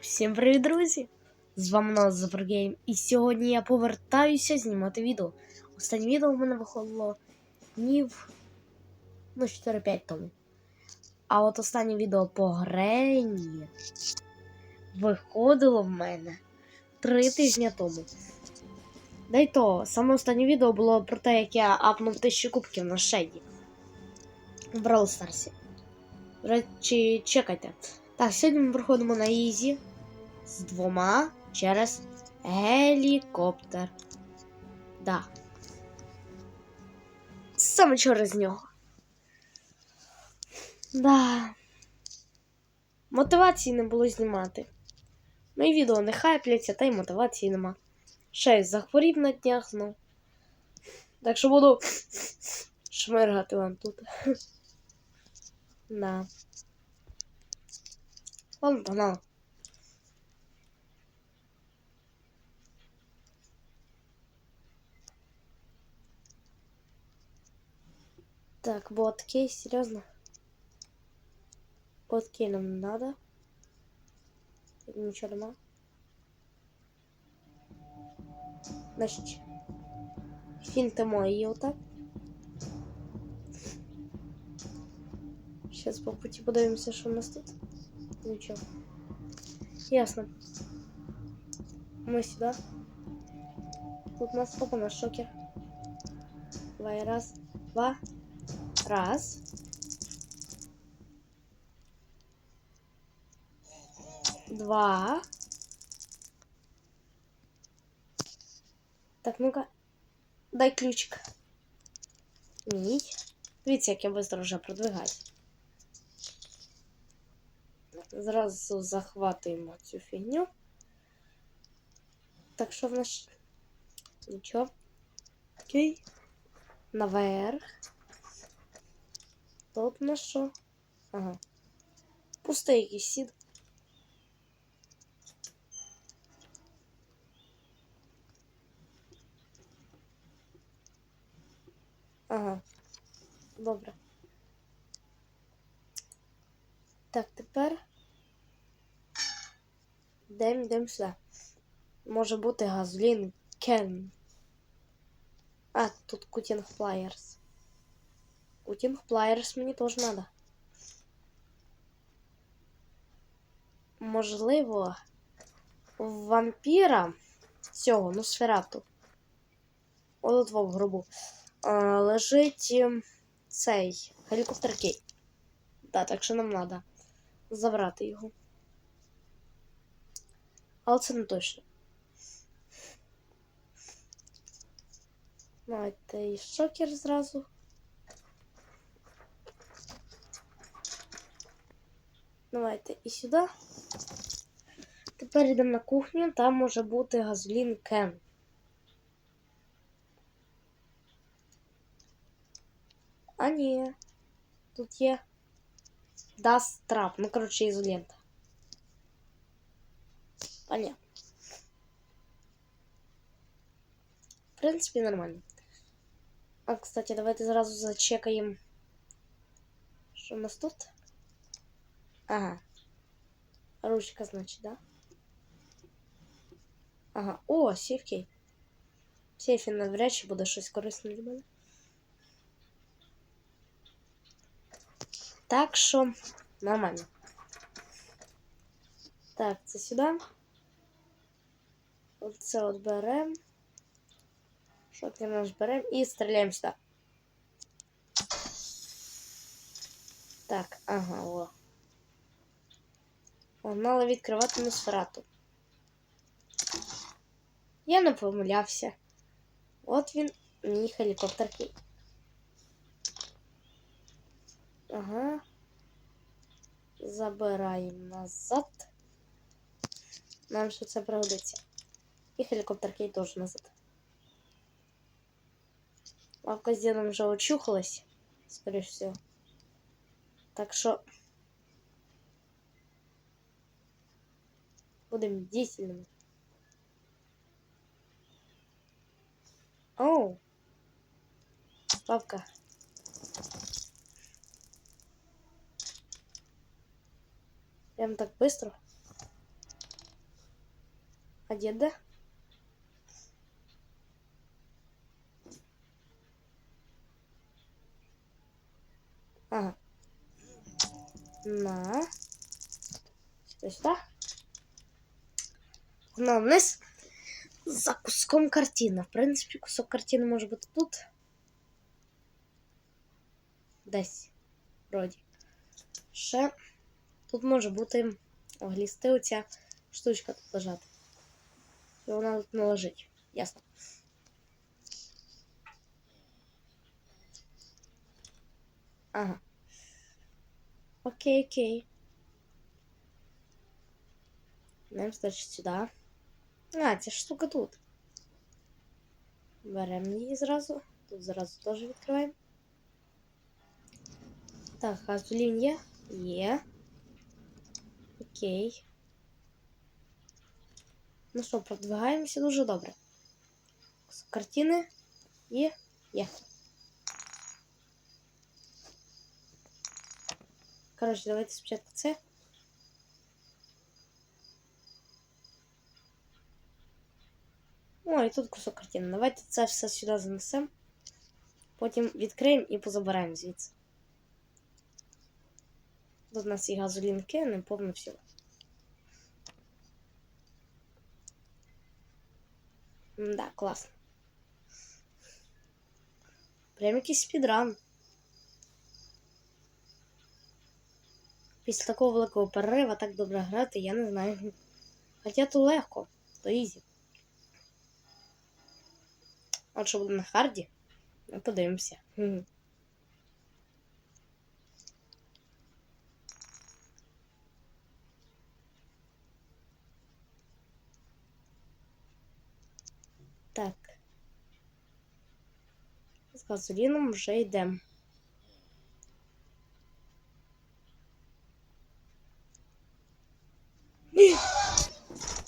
Всім привіт, друзі! З вами нас Зафергейм. І сьогодні я повертаюся знімати відео. Останнє відео в мене виходило днів ну, 4-5 тому. А от останнє відео по Грені виходило в мене 3 тижні тому. Да й то, саме останнє відео було про те, як я апнув 1000 кубків на шеді. В Brawl. До речі, чекайте. Так, сьогодні ми проходимо на Ізі з двома через гелікоптер. Да. Саме через нього. Да. Мотивації не було знімати. Мої відео не хайпляться, та й мотивації нема. Ще й захворів на днях знов. Так що буду шмиргати вам тут. Да. Ладно, погнали. Так, вот кей, серьезно? Вот кей нам надо. Ничего нема. Значит, финты мои вот так. Сейчас по пути подивимося, що у нас тут. Ничего. Ясно. Мы сюда. Тут у нас опа на шокер. Давай, раз, два, раз. Два. Так, ну-ка. Дай ключик. Мідь. Дивіться, як я швидко вже продвигаюсь. Зразу захватуємо цю фігню. Так що в нас. Нічого. Окей. Наверх. Тут на що? Ага. Пустий якийсь сід. Ага. Добре. Так, тепер. Йдемо, йдемо сюди. Може бути газлін Кен. А, тут Кутінг Флайерс. Кутінг Флайерс мені теж треба. Можливо, вампіра цього, ну, сферату. От в гробу. А, лежить ем, цей гелікоптер Кей. Да, так що нам треба забрати його. Але це не точно. Давайте і шокер зразу. Давайте і сюди. Тепер йдемо на кухню, там може бути газлін Кен. А ні. Тут є Даст трап. Ну, коротше, ізолента. Понятно. В принципі, нормально. А, кстати, давайте зразу зачекаємо. Що у нас тут? Ага. Ручка, значить, да? Ага. О, сейфкей. В сейфі навряд чи буде щось корисне для мене. Так що нормально. Так, це сюди. Оце от беремо. Шокер наш беремо і стріляємо сюди. Так, ага, о. Погнали відкривати носферату. Я не помилявся. От він, мій гелікоптер Кей. Ага. Забираємо назад. Нам ще це пригодиться. І гелікоптер Кей теж назад. Лавка з дідом вже очухалась, скоріш всього. Так що будемо дійсними. Оу. Лавка. Прям так быстро. А дід де? Ага. На. Сюда, сюда. Погнали вниз. За куском картини. В принципі, кусок картини може бути тут. Десь. Вроді. Ще тут може бути оглісти оця штучка тут лежати. І вона тут не лежить. Ясно. Ага. Окей, окей. Нам значить сюди. А, ця штука тут. Беремо її зразу. Тут зразу теж відкриваємо. Так, газолін є? Є. Окей. Ну що, продвигаємося дуже добре. Картини є? Є. Коротше, давайте спочатку це. О, і тут кусок картини. Давайте це все сюди занесемо. Потім відкриємо і позабираємо звідси. Тут у нас і газолінки, не повно всього. Да, класно. Прям якийсь спідран. Після такого великого перерива так добре грати, я не знаю. Хоча то легко, то ізі. От що буде на харді, подивимося. Так. З газоліном вже йдемо.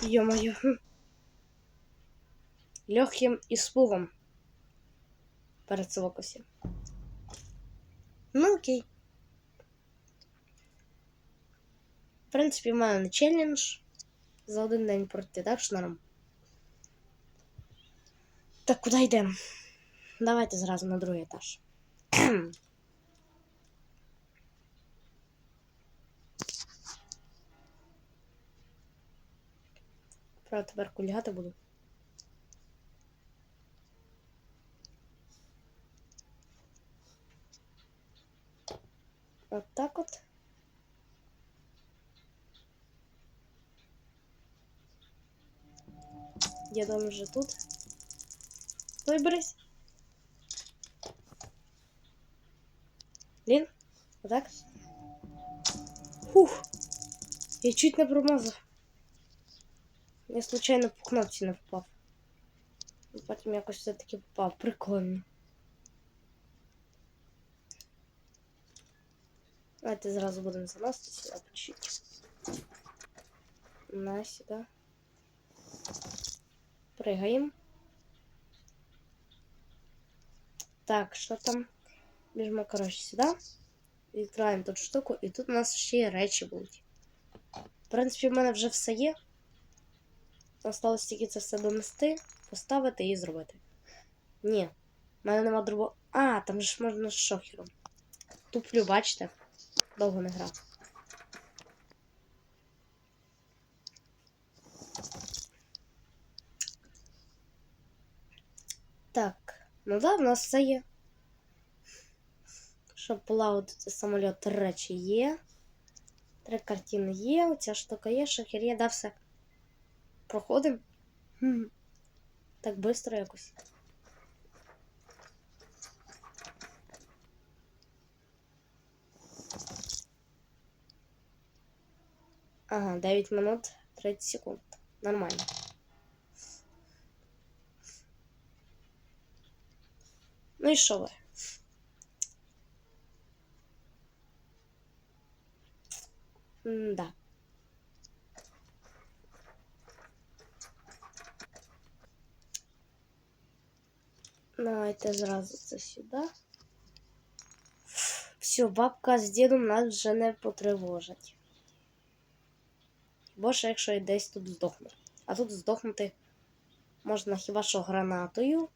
Ё-моё. Легким испугом перед совокусі. Ну окей. В принципі, в мене не челлендж за один день пройти, так норм. Так, куди йдемо? Давайте зразу на другий етаж. Правда, тепер кульгати буду. Я думаю, вже тут. Виберись. Блін, отак. Фух. Я чуть не промазав. Я случайно по кнопці не попав. І Потім якось все-таки попав. Прикольно. Давайте зразу будемо заносити сюди по чуть. На сюди. Пригаємо. Так, що там? Біжимо, коротше, сюди. Відкриваємо тут штуку, і тут у нас ще й речі будуть. В принципі, в мене вже все є. Осталось тільки це все донести, поставити і зробити. Ні, в мене нема дробо. А, там же ж можна з шохером. Туплю, бачите? Довго не грав. Так, ну да, в нас все є. Щоб полагодити самоліт, речі є. Три картини є, оця штука є, шахер є, да, все. Проходимо. Так швидко якось. Ага, 9 минут 30 секунд. Нормально. Ну і що ви? М-да. Давайте зразу це сюди. Все, бабка з дідом нас вже не потривожать. Бо ще якщо я десь тут здохну. А тут здохнути можна хіба що гранатою.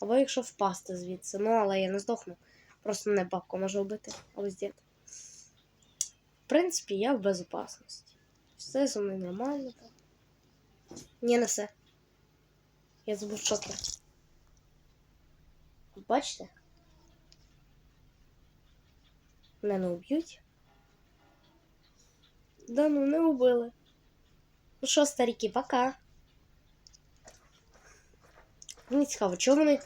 Або якщо впасти звідси. Ну, але я не здохну. Просто не бабку можу вбити. Ось дід. В принципі, я в безопасності. Все зі мною нормально. Так. Ні, не все. Я забув шокер. Бачите? Мене уб'ють. Да ну не убили. Ну що, старіки, пока. Мені цікаво, чому вони.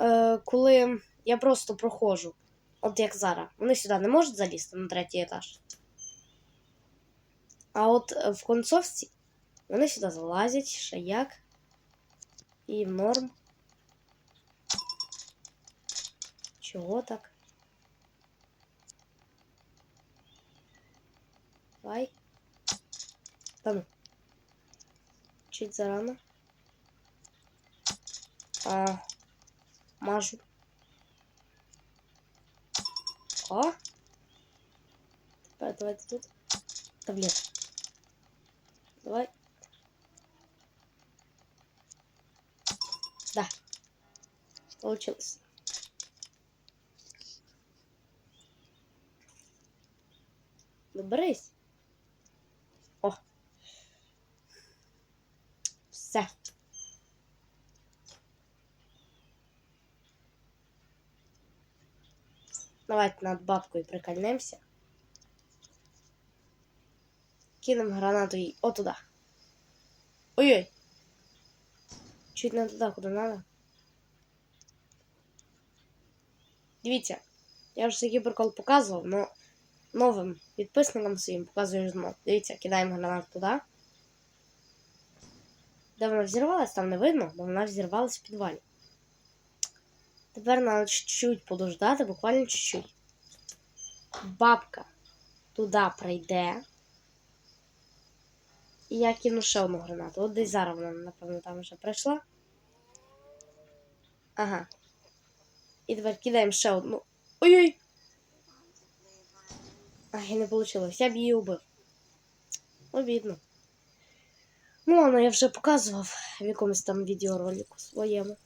Е, коли я просто проходжу, от як зараз, вони сюди не можуть залізти на третій етаж. А от е, в концовці вони сюди залазять, ще як. І норм. Чого так? Давай. Та ну. Чуть зарано. А, мажу. О. Тепер давайте тут. Та блін. Давай. Да. Получилось. Доберись. О. Все. Давайте над бабкою прикольнемся. Кинем гранату їй отуда. Ой-ой. Чуть не туди, куди надо. Дивіться, я вже такий прикол показував, но новим підписникам своїм показую знову. Дивіться, кидаємо гранату туди. Де вона взірвалась, там не видно, бо вона взірвалась в підвалі. Тепер треба чуть-чуть подождати, буквально чуть-чуть. Бабка туди прийде. І я кину ще одну гранату. От десь зараз вона, напевно, там вже прийшла. Ага. І тепер кидаємо ще одну. Ой-ой! Ай, не вийшло. Я б її убив. Обідно. Ну, ладно, я вже показував в якомусь там відеоролику своєму.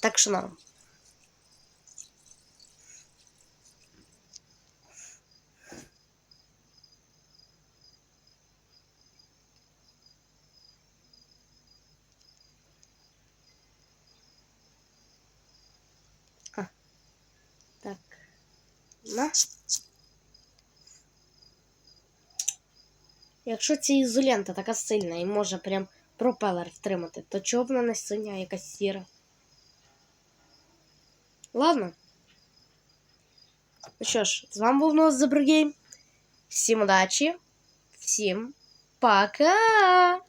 Так що норм. А. Так. На. Якщо ця ізолента така сильна і може прям пропелер втримати, то чого вона не синя, якась сіра? Ладно. Ну що ж, з вами був Нос Забргейм. Всім удачі, всім пока!